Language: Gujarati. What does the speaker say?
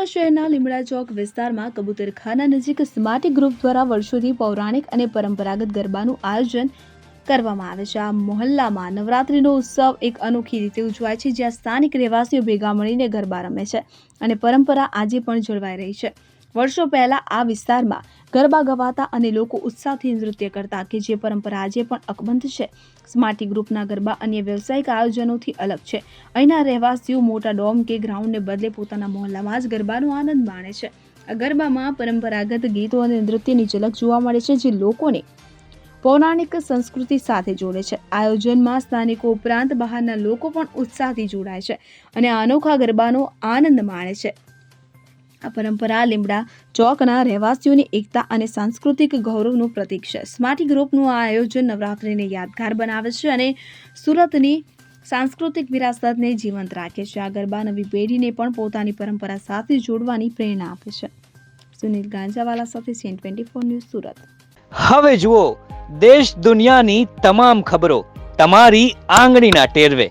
સુરત શહેરના લીમડા ચોક વિસ્તારમાં કબૂતરખાના નજીક સ્માર્ટ ગ્રુપ દ્વારા વર્ષોથી પૌરાણિક અને પરંપરાગત ગરબાનું આયોજન કરવામાં આવે છે. આ મોહલ્લામાં નવરાત્રિનો ઉત્સવ એક અનોખી રીતે ઉજવાય છે, જ્યાં સ્થાનિક રહેવાસીઓ ભેગા મળીને ગરબા રમે છે અને પરંપરા આજે પણ જળવાઈ રહી છે. વર્ષો પહેલા આ વિસ્તારમાં ગરબા ગવાતા અને લોકો ઉત્સાહથી નૃત્ય કરતા કે જે પરંપરા આજે પણ અકબંધ છે. સ્માર્ટી ગ્રુપના ગરબા અન્ય વ્યવસાયિક આયોજનોથી અલગ છે. અહીંના રહેવાસીઓ મોટા ડોમ કે ગ્રાઉન્ડને બદલે પોતાના મહોલ્લામાં જ ગરબાનો આનંદ માણે છે. ગરબામાં પરંપરાગત ગીતો અને નૃત્યની ઝલક જોવા મળે છે, જે લોકોને પૌરાણિક સંસ્કૃતિ સાથે જોડે છે. આયોજનમાં સ્થાનિકો ઉપરાંત બહારના લોકો પણ ઉત્સાહથી જોડાય છે અને અનોખા ગરબાનો આનંદ માણે છે. આ પરંપરા લીમડા ચોકના રહેવાસીઓની એકતા અને સાંસ્કૃતિક ગૌરવનું પ્રતીક છે. સ્માર્ટી ગ્રુપનું આ આયોજન નવરાત્રિને યાદગાર બનાવે છે અને સુરતની સાંસ્કૃતિક વિરાસતને જીવંત રાખે છે. આ ગરબા નવી પેઢીને પણ પોતાની પરંપરા સાથે જોડવાની પ્રેરણા આપે છે. સુનિલ ગાંજાવાલા સાથે CN twenty four news Surat. હવે જુઓ, દેશ દુનિયાની તમામ ખબરો તમારી આંગળીના ટેરવે.